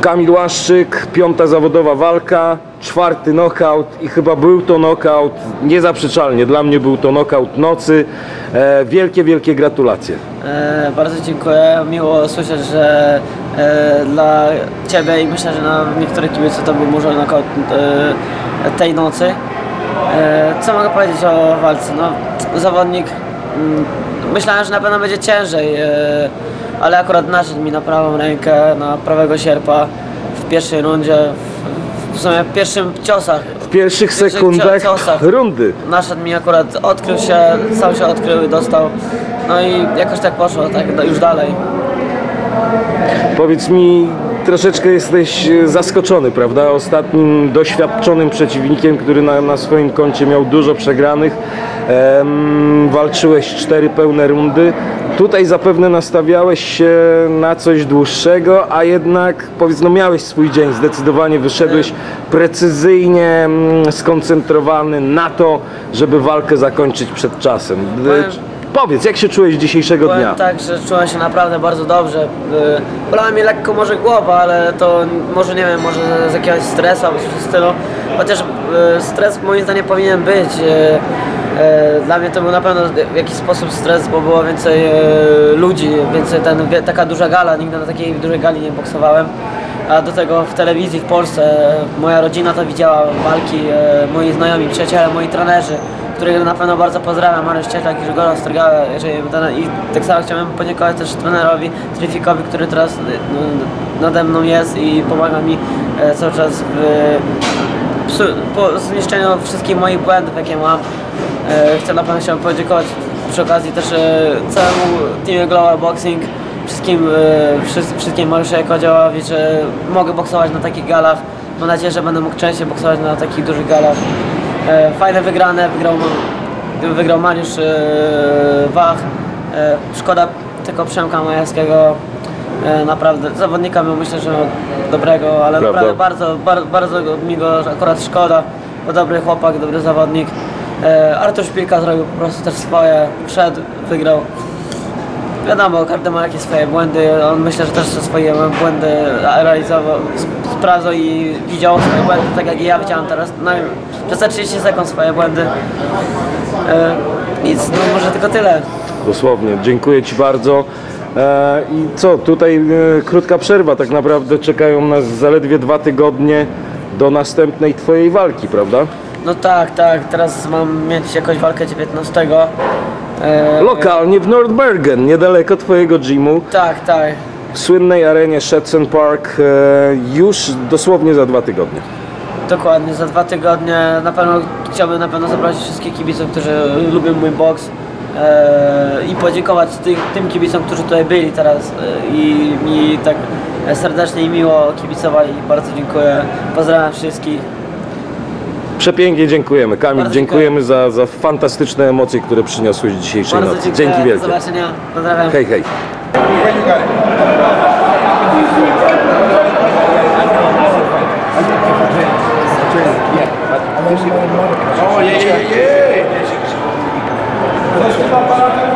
Kamil Łaszczyk, piąta zawodowa walka, czwarty knockout i chyba był to knockout, niezaprzeczalnie, dla mnie był to knockout nocy. E, wielkie, wielkie gratulacje. E, bardzo dziękuję. Miło słyszeć, że e, dla Ciebie i myślę, że na niektórych kibiców to był może knockout e, tej nocy. E, co mogę powiedzieć o walce? No, zawodnik, mm, myślałem, że na pewno będzie ciężej, e, ale akurat naszedł mi na prawą rękę, na prawego sierpa w pierwszej rundzie, w, w sumie w pierwszym ciosach. W pierwszych sekundach ciosach. rundy. Naszedł mi akurat, odkrył się, sam się odkrył i dostał. No i jakoś tak poszło, tak już dalej. Powiedz mi, troszeczkę jesteś zaskoczony, prawda? Ostatnim doświadczonym przeciwnikiem, który na, na swoim koncie miał dużo przegranych. Walczyłeś cztery pełne rundy. Tutaj zapewne nastawiałeś się na coś dłuższego, a jednak powiedz, no miałeś swój dzień, zdecydowanie wyszedłeś precyzyjnie skoncentrowany na to, żeby walkę zakończyć przed czasem. Powiem- Powiedz, jak się czułeś dzisiejszego dnia? Powiem tak, że czułem się naprawdę bardzo dobrze. Y, Bolała mnie lekko może głowa, ale to może nie wiem, może z jakiegoś stresu albo coś w stylu. Chociaż y, stres moim zdaniem powinien być. Y, Dla mnie to był na pewno w jakiś sposób stres, bo było więcej y, ludzi, więcej ten, taka duża gala, nigdy na takiej dużej gali nie boksowałem. A do tego w telewizji w Polsce moja rodzina to widziała walki, e, moi znajomi, przyjaciele, moi trenerzy, których na pewno bardzo pozdrawiam, Mariusz Cieślak Grzegorza ten- i tak samo chciałem podziękować też trenerowi Tryfikowi, który teraz e, nade mną jest i pomaga mi e, cały czas w po zniszczeniu wszystkich moich błędów, jakie mam. E, Chcę na pewno chciałem podziękować przy okazji też e, całemu teamie Global Boxing, wszystkim, e, wszystkim Mariuszowi Kodziołowi, że mogę boksować na takich galach. Mam nadzieję, że będę mógł częściej boksować na takich dużych galach. E, Fajne wygrane, wygrał, wygrał Mariusz e, Wach. E, Szkoda tylko Przemka Majewskiego. E, Naprawdę, zawodnika myślę, że dobrego, ale Prawda. naprawdę bardzo, bardzo, bardzo mi go akurat szkoda, bo dobry chłopak, dobry zawodnik. E, Artur Szpilka zrobił po prostu też swoje, wszedł, wygrał. Wiadomo, każdy ma jakieś swoje błędy, on myślę, że też swoje błędy realizował, sp- sprawdzał i widział swoje błędy, tak jak i ja widziałem teraz na, przez te 30 sekund swoje błędy. E, nic, no może tylko tyle. Dosłownie, dziękuję Ci bardzo. E, I co, tutaj e, krótka przerwa, tak naprawdę czekają nas zaledwie dwa tygodnie do następnej Twojej walki, prawda? No tak, tak, teraz mam mieć jakąś walkę 19. E, Lokalnie w Nordbergen, niedaleko Twojego gymu, Tak, tak. w słynnej arenie Shetson Park, już dosłownie za dwa tygodnie. Dokładnie, za dwa tygodnie na pewno chciałbym na pewno zaprosić wszystkich kibiców, którzy lubią mój boks i podziękować ty, tym kibicom, którzy tutaj byli teraz e, i mi tak serdecznie i miło kibicowali. Bardzo dziękuję. Pozdrawiam wszystkich. Przepięknie dziękujemy. Kamil, Bardzo dziękujemy za, za fantastyczne emocje, które przyniosłeś dzisiejszej Bardzo nocy. dziękuję. Dzięki Do wielkie. zobaczenia. Pozdrawiam. Hej, hej. Vamos a para